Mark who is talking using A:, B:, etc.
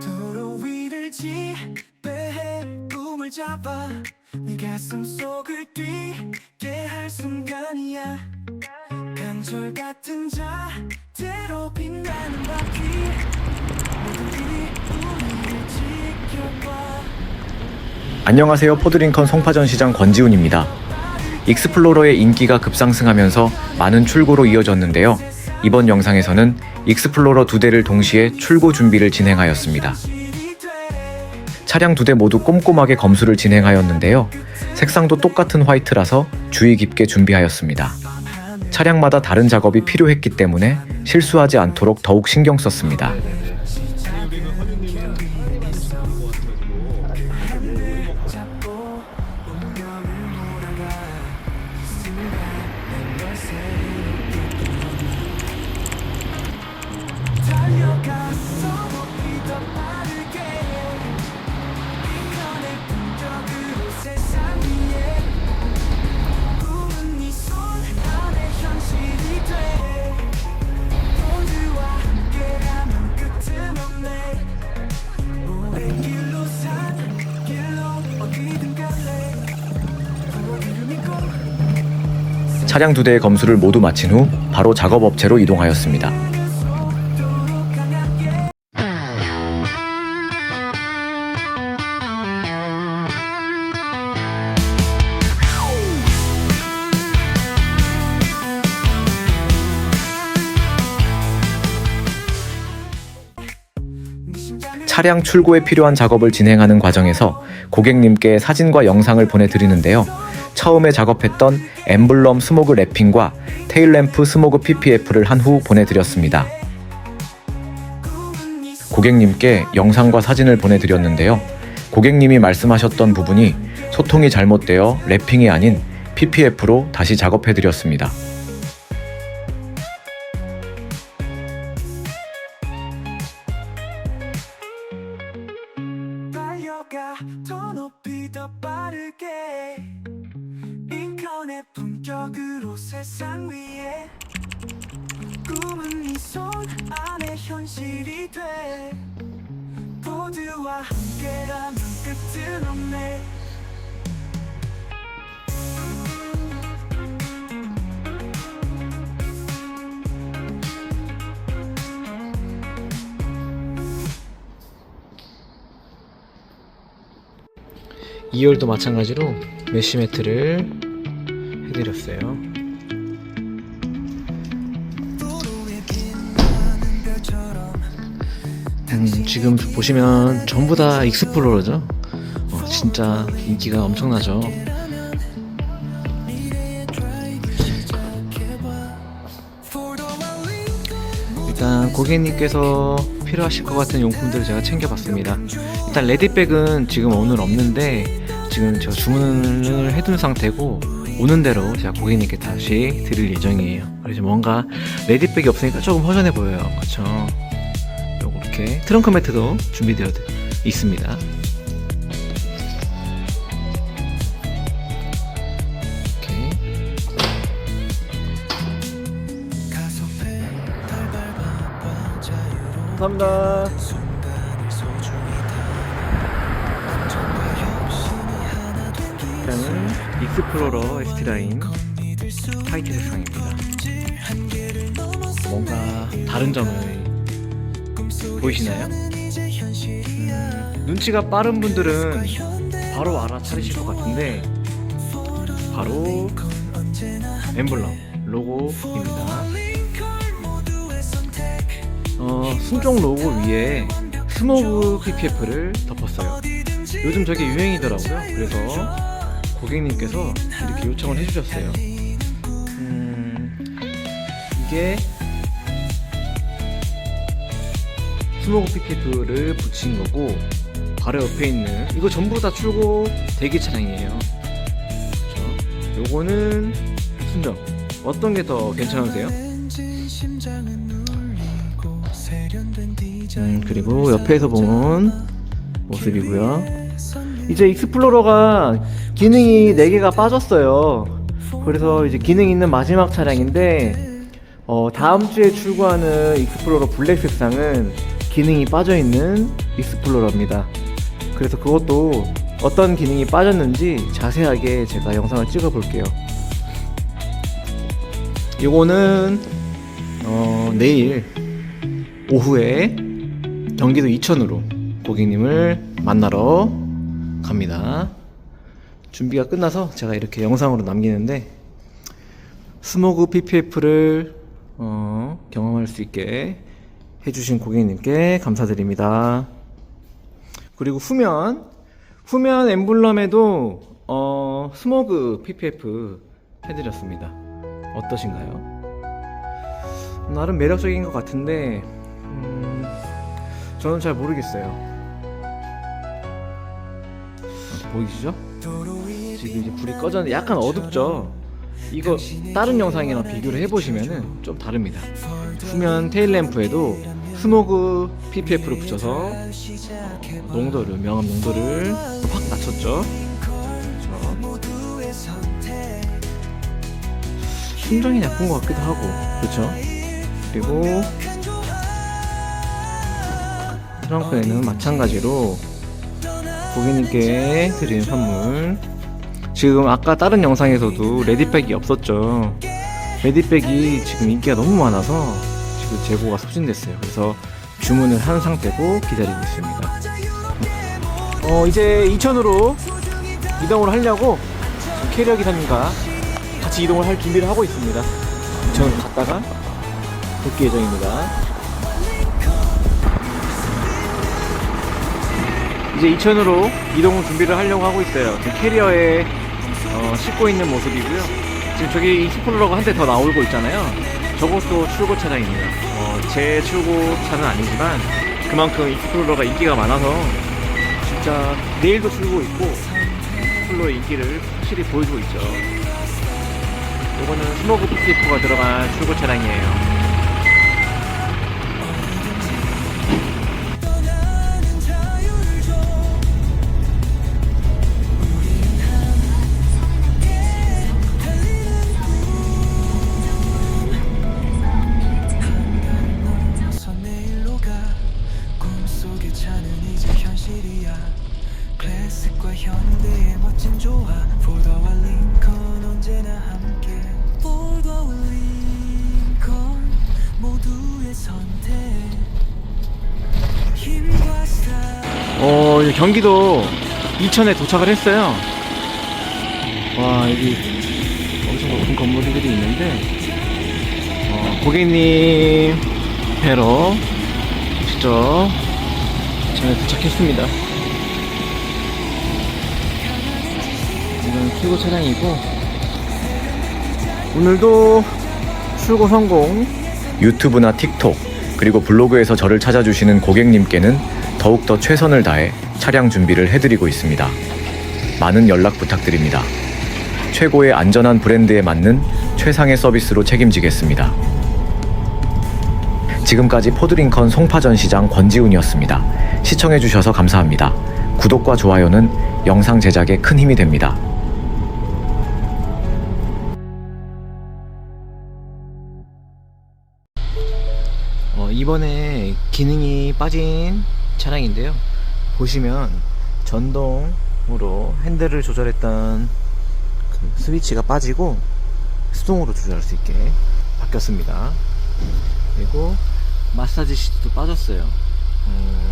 A: 도로 위를 지배해 꿈을 잡아 네 가슴 속을 뛰게 할 순간이야 간절 같은 자태로 빛나는 바퀴
B: 안녕하세요. 포드링컨 송파전 시장 권지훈입니다. 익스플로러의 인기가 급상승하면서 많은 출고로 이어졌는데요. 이번 영상에서는 익스플로러 두 대를 동시에 출고 준비를 진행하였습니다. 차량 두 대 모두 꼼꼼하게 검수를 진행하였는데요. 색상도 똑같은 화이트라서 주의 깊게 준비하였습니다. 차량마다 다른 작업이 필요했기 때문에 실수하지 않도록 더욱 신경 썼습니다. 차량 두 대의 검수를 모두 마친 후 바로 작업 업체로 이동하였습니다. 차량 출고에 필요한 작업을 진행하는 과정에서 고객님께 사진과 영상을 보내드리는데요. 처음에 작업했던 엠블럼 스모그 랩핑과 테일램프 스모그 PPF를 한 후 보내드렸습니다. 고객님께 영상과 사진을 보내드렸는데요. 고객님이 말씀하셨던 부분이 소통이 잘못되어 랩핑이 아닌 PPF로 다시 작업해드렸습니다.
A: 달려가 더 높이 더 빠르게 인간의 품격으로 세상 위에 꿈은 네손 안에 현실이 돼. 모두와 함께라면 끝은 없네
C: 이열도 마찬가지로 메쉬 매트를 해드렸어요. 음, 지금 보시면 전부 다 익스플로러죠. 어, 진짜 인기가 엄청나죠. 일단 고객님께서 필요하실 것 같은 용품들을 제가 챙겨봤습니다. 일단 레디백은 지금 오늘 없는데 지금 제가 주문을 해둔 상태고 오는 대로 제가 고객님께 다시 드릴 예정이에요. 그래서 뭔가 레디백이 없으니까 조금 허전해 보여요. 그렇죠? 이렇게 트렁크 매트도 준비되어 있습니다. 감사합니다.
A: 된
C: 일단은 익스플로러 ST 라인 타이틀 색상입니다. 뭔가 다른 점을 보이시나요?
A: 현실이야
C: 눈치가 빠른 분들은 바로 알아차리실 것 같은데 바로 엠블럼 로고입니다. 어, 순종 로고 위에 스모그 PPF를 덮었어요. 요즘 저게 유행이더라고요. 그래서 고객님께서 이렇게 요청을 해주셨어요. 음, 이게 스모그 PPF를 붙인 거고 바로 옆에 있는 이거 전부 다 출고 대기 차량이에요. 그렇죠? 요거는 순정 어떤 게 더 괜찮으세요? 음, 그리고 옆에서 보면 모습이고요. 이제 익스플로러가 기능이 4개가 빠졌어요. 그래서 이제 기능 있는 마지막 차량인데 어, 다음 주에 출고하는 익스플로러 블랙 색상은 기능이 빠져 있는 익스플로러입니다. 그래서 그것도 어떤 기능이 빠졌는지 자세하게 제가 영상을 찍어 볼게요. 요거는 어, 내일 오후에 경기도 이천으로 고객님을 만나러 갑니다. 준비가 끝나서 제가 이렇게 영상으로 남기는데 스모그 PPF를 어, 경험할 수 있게 해주신 고객님께 감사드립니다. 그리고 후면 후면 엠블럼에도 어, 스모그 PPF 해드렸습니다. 어떠신가요? 나름 매력적인 것 같은데 음, 저는 잘 모르겠어요. 보이시죠? 지금 이제 불이 꺼졌는데 약간 어둡죠? 이거 다른 영상이랑 비교를 해보시면은 좀 다릅니다. 후면 테일램프에도 스모그 PPF를 붙여서 어, 농도를 명암 농도를 확 낮췄죠. 그렇죠. 심정이 나쁜 것 같기도 하고, 그렇죠? 그리고 트렁크에는 마찬가지로 고객님께 드리는 선물. 지금 아까 다른 영상에서도 레디백이 없었죠. 레디백이 지금 인기가 너무 많아서 지금 재고가 소진됐어요. 그래서 주문을 한 상태고 기다리고 있습니다. 어 이제 이천으로 이동을 하려고 캐리어 기사님과 같이 이동을 할 준비를 하고 있습니다. 이천으로 갔다가 복귀 예정입니다 이제 이천으로 이동 준비를 하려고 하고 있어요. 지금 캐리어에 어, 싣고 있는 모습이고요. 지금 저기 익스플로러가 한 대 더 나오고 있잖아요. 저것도 출고 차량입니다. 어, 제 출고 차는 아니지만 그만큼 익스플로러가 인기가 많아서 진짜 내일도 출고 있고 익스플로러의 인기를 확실히 보여주고 있죠. 이거는 스모그 PTF가 들어간 출고 차량이에요. 어, 이제 경기도 이천에 도착을 했어요. 와, 여기 엄청 높은 건물들이 있는데, 어, 고객님 뵈러 직접 이천에 도착했습니다. 이건 출고 차량이고, 오늘도 출고 성공.
B: 유튜브나 틱톡 그리고 블로그에서 저를 찾아주시는 고객님께는 더욱더 최선을 다해 차량 준비를 해드리고 있습니다. 많은 연락 부탁드립니다. 최고의 안전한 브랜드에 맞는 최상의 서비스로 책임지겠습니다. 지금까지 포드링컨 송파전 시장 권지훈이었습니다. 시청해주셔서 감사합니다. 구독과 좋아요는 영상 제작에 큰 힘이 됩니다.
C: 어, 이번에 기능이 빠진 차량인데요. 보시면 전동으로 핸들을 조절했던 그 스위치가 빠지고 수동으로 조절할 수 있게 바뀌었습니다. 그리고 마사지 시트도 빠졌어요. 어,